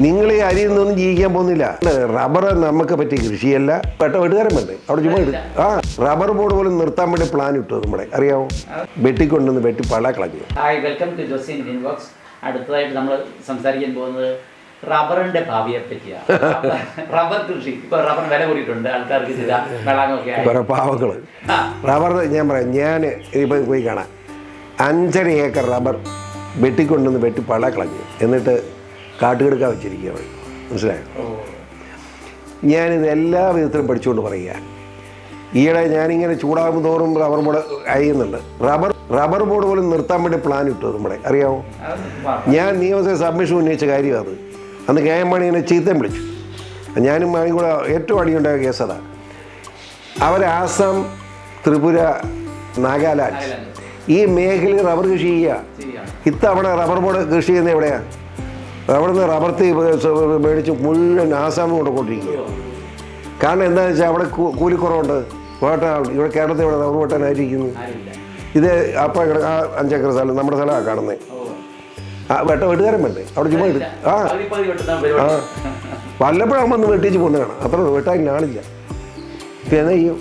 നിങ്ങൾ ഈ അരിയിൽ നിന്നൊന്നും ജീവിക്കാൻ പോകുന്നില്ല. റബ്ബർ നമുക്ക് പറ്റിയ കൃഷിയല്ല. പെട്ട വെട്ടുകാരൻ വേണ്ടേ? അവിടെ ചുമ്മാ ഇട്. ആ റബ്ബർ ബോർഡ് പോലും നിർത്താൻ വേണ്ടി പ്ലാൻ ഇട്ടു നമ്മുടെ അറിയാമോ വെട്ടിക്കൊണ്ടുവന്ന് വെട്ടി പള കളഞ്ഞു hi welcome to Josy Indian box അടുത്തതായിട്ട് നമ്മൾ സംസാരിക്കാൻ പോകുന്നത് റബ്ബറിന്റെ ഭാവിയെ പറ്റിയാണ്. റബ്ബർ കൃഷി. ഇപ്പൊ റബ്ബർ വില കൂടിയിട്ടുണ്ട്. ആൾക്കാർക്ക് ചില പാവങ്ങൾ ആ, റബ്ബർ ഞാൻ പറയാം ഞാൻ ഇപ്പൊ പോയി കാണാം. അഞ്ചര ഏക്കർ റബ്ബർ വെട്ടിക്കൊണ്ടുവന്ന് വെട്ടി പള കളഞ്ഞു എന്നിട്ട് കാട്ടുകിടക്കാൻ വെച്ചിരിക്കുക മനസ്സിലായോ? ഞാനിത് എല്ലാ വിധത്തിലും പഠിച്ചുകൊണ്ട് പറയുക. ഈയിടെ ഞാനിങ്ങനെ ചൂടാകും തോറും റബ്ബർ ബോർഡ് അയ്യുന്നുണ്ട് റബ്ബർ റബ്ബർ ബോർഡ് പോലും നിർത്താൻ വേണ്ടി പ്ലാൻ ഇട്ടു നമ്മുടെ. അറിയാമോ ഞാൻ നിയമസഭ സബ്മിഷൻ ഉന്നയിച്ച കാര്യം അത്. അന്ന് കെ എം മണി എന്നെ ചീത്തം വിളിച്ചു. ഞാനും മണി കൂടെ ഏറ്റവും അടിയുണ്ടായ കേസ് അതാ. അവർ ആസാം ത്രിപുര നാഗാലാൻഡ്. ഈ മേഖലയിൽ റബ്ബർ കൃഷി ചെയ്യുക. ഇത്തവണ റബ്ബർ ബോർഡ് കൃഷി ചെയ്യുന്നത് എവിടെയാണ് അവിടെ നിന്ന് റബ്ബർ തീ മേടിച്ച് മുഴുവൻ ആസാമ് കൊണ്ടുകൊണ്ടിരിക്കുക കാരണം എന്താണെന്ന് വെച്ചാൽ അവിടെ കൂലിക്കുറവുണ്ട് വേട്ടാൾ ഇവിടെ കേരളത്തിൽ ഇവിടെ റബ്ബർ വെട്ടാനായിരിക്കുന്നു ഇത് അപ്പം കിടക്ക ആ അഞ്ചേക്കർ സ്ഥലം നമ്മുടെ സ്ഥലമാണ് കാണുന്നത് ആ വെട്ട വെട്ടുകാരൻ വേണ്ടേ അവിടെ ചുമ്മാ. ആ. ആ. വല്ലപ്പോഴും വന്ന് വെട്ടിച്ച് പോകുന്നതാണ് അത്ര വെട്ടാൻ ആളില്ല. ഇപ്പം എന്നാ ചെയ്യും?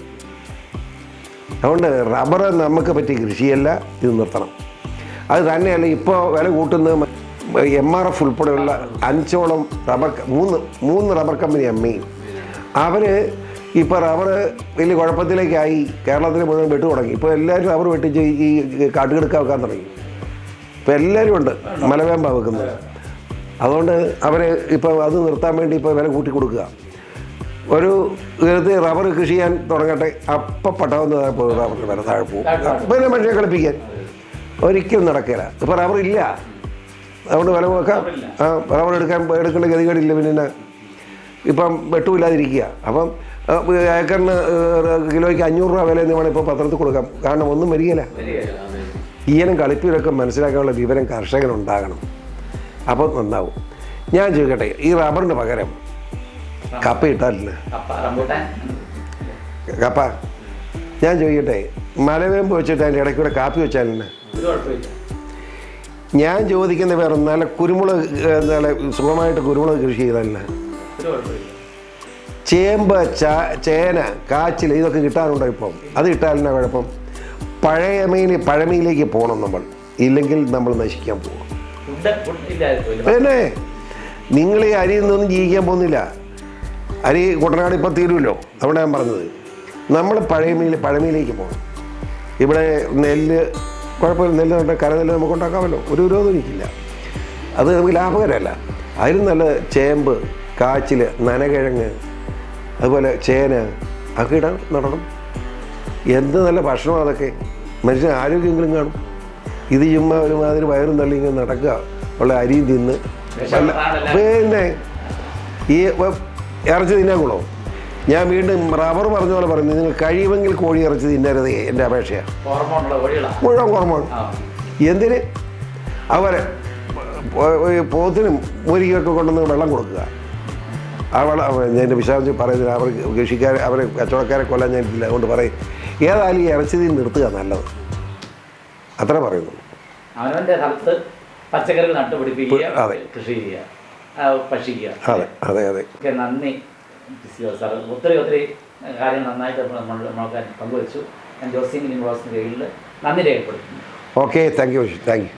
അതുകൊണ്ട് റബ്ബർ നമുക്ക് പറ്റിയ കൃഷിയല്ല ഇത് നിർത്തണം. അത് തന്നെയല്ല ഇപ്പോൾ വില കൂട്ടുന്നത് എം ആർ എഫ് ഉൾപ്പെടെയുള്ള അഞ്ചോളം റബ്ബർ മൂന്ന് മൂന്ന് റബ്ബർ കമ്പനി അമ്മയും അവർ ഇപ്പോൾ റബ്ബർ വലിയ കുഴപ്പത്തിലേക്കായി കേരളത്തിൽ മുഴുവൻ വെട്ടു തുടങ്ങി. ഇപ്പോൾ എല്ലാവരും റബ്ബർ വെട്ടിച്ച് ഈ കാട്ടുകിടക്ക വെക്കാൻ തുടങ്ങി. ഇപ്പോൾ എല്ലാവരും ഉണ്ട് മലവേമ്പ വെക്കുന്നത്. അതുകൊണ്ട് അവർ ഇപ്പോൾ അത് നിർത്താൻ വേണ്ടി ഇപ്പോൾ വില കൂട്ടി കൊടുക്കുക. ഒരു ഇതിനകത്ത് റബ്ബർ കൃഷി ചെയ്യാൻ തുടങ്ങട്ടെ. അപ്പം പട്ടാവുന്ന റബ്ബർ വില താഴെ പോകും. പിന്നെ മനുഷ്യനെ കളിപ്പിക്കാൻ. ഒരിക്കലും നടക്കില്ല. ഇപ്പോൾ റബ്ബർ ഇല്ല. അതുകൊണ്ട് വില വെക്കാം ആ റബ്ബർ എടുക്കാൻ എടുക്കേണ്ട ഗതികേടില്ല പിന്നെ ഇപ്പം വെട്ടുമില്ലാതിരിക്കുക. അപ്പം ഏക്കറിന് കിലോയ്ക്ക് അഞ്ഞൂറ് രൂപ വില എന്ന് വേണം ഇപ്പോൾ പത്രത്തിൽ കൊടുക്കാം. കാരണം ഒന്നും വരികയില്ല. ഈയനും കളിപ്പിലൊക്കെ മനസ്സിലാക്കാനുള്ള വിവരം കർഷകനുണ്ടാകണം അപ്പോൾ നന്നാവും. ഞാൻ ചോദിക്കട്ടെ ഈ റബ്ബറിന് പകരം കപ്പ ഇട്ടാലില്ല കപ്പ? ഞാൻ ചോദിക്കട്ടെ മലവേമ്പ് വെച്ചിട്ട് അതിന്റെ ഇടയ്ക്കൂടെ കാപ്പി കുഴപ്പമില്ല. ഞാൻ ചോദിക്കുന്ന വേറെ നല്ല കുരുമുളക് നല്ല സുഖമായിട്ട് കുരുമുളക് കൃഷി ചെയ്തല്ല ചേമ്പ് ച ചേന കാച്ചിൽ ഇതൊക്കെ കിട്ടാനുണ്ടോ ഇപ്പം? അത് കിട്ടാനല്ല കുഴപ്പം? പഴയ പഴയമയിൽ പഴമയിലേക്ക് പോകണം നമ്മൾ. ഇല്ലെങ്കിൽ നമ്മൾ നശിക്കാൻ പോകും. പിന്നെ നിങ്ങൾ ഈ അരിയിൽ നിന്നൊന്നും ജീവിക്കാൻ പോകുന്നില്ല. അരി കുട്ടനാട് ഇപ്പം തീരുമല്ലോ. അവിടെ ഞാൻ പറഞ്ഞത്. നമ്മൾ പഴയ പഴയമയിൽ പഴമയിലേക്ക് പോകണം ഇവിടെ നെല്ല് കുഴപ്പമില്ല നെല്ല് നട്ട കരനെല്ല് നമുക്ക് ഉണ്ടാക്കാമല്ലോ. ഒരു വിരോധം എനിക്കില്ല. അത് നമുക്ക് ലാഭകരമല്ല. അതിലും നല്ല ചേമ്പ് കാച്ചിൽ നനകിഴങ്ങ് അതുപോലെ ചേന ഒക്കെ ഇടാൻ നടണം. എന്ത് നല്ല ഭക്ഷണം അതൊക്കെ. മനുഷ്യന് ആരോഗ്യമെങ്കിലും കാണും. ഇത് ചുമ്മാ ഒരുമാതിരി വയറും തള്ളി ഇങ്ങനെ നടക്കുക ഉള്ള അരിയും തിന്ന്. പിന്നെ ഈ ഇറച്ചി തിന്നാൻ കൊള്ളോ? ഞാൻ വീണ്ടും റബ്ബർ പറഞ്ഞ പോലെ പറഞ്ഞു നിങ്ങൾ കഴിയുമെങ്കിൽ കോഴി ഇറച്ചി തിന്നരുത് എന്റെ അപേക്ഷയാണ് മുഴുവൻ ഹോർമോൺ. എന്തിന്? അവരെ പോത്തിനും മുരികൊക്കെ കൊണ്ടുവന്ന് വെള്ളം കൊടുക്കുക. ആ വെള്ളം എന്റെ വിശാംശം പറയുന്നില്ല അവർ കൃഷിക്കാരെ അവരെ കച്ചവടക്കാരെ കൊല്ലാൻ ഞാൻ ഇല്ല അതുകൊണ്ട് പറയും ഏതായാലും ഈ ഇറച്ചി തീ നിർത്തുക നല്ലത്. അത്ര പറയുന്നു. സ്ഥലത്ത് പച്ചക്കറികൾ നട്ടുപിടിപ്പിക്കുക അതെ. കൃഷി ചെയ്യുക ഭക്ഷിക്കുക. അതെ അതെ അതെ. ഓക്കെ നന്ദി സാർ ഒത്തിരി ഒത്തിരി കാര്യങ്ങൾ നന്നായിട്ട് നമ്മൾക്ക് പങ്കുവച്ചു. ഞാൻ ജോസിംഗ് യൂണിവേഴ്സിറ്റി കീഴിൽ നന്ദി രേഖപ്പെടുത്തുന്നു. Okay thank you thank you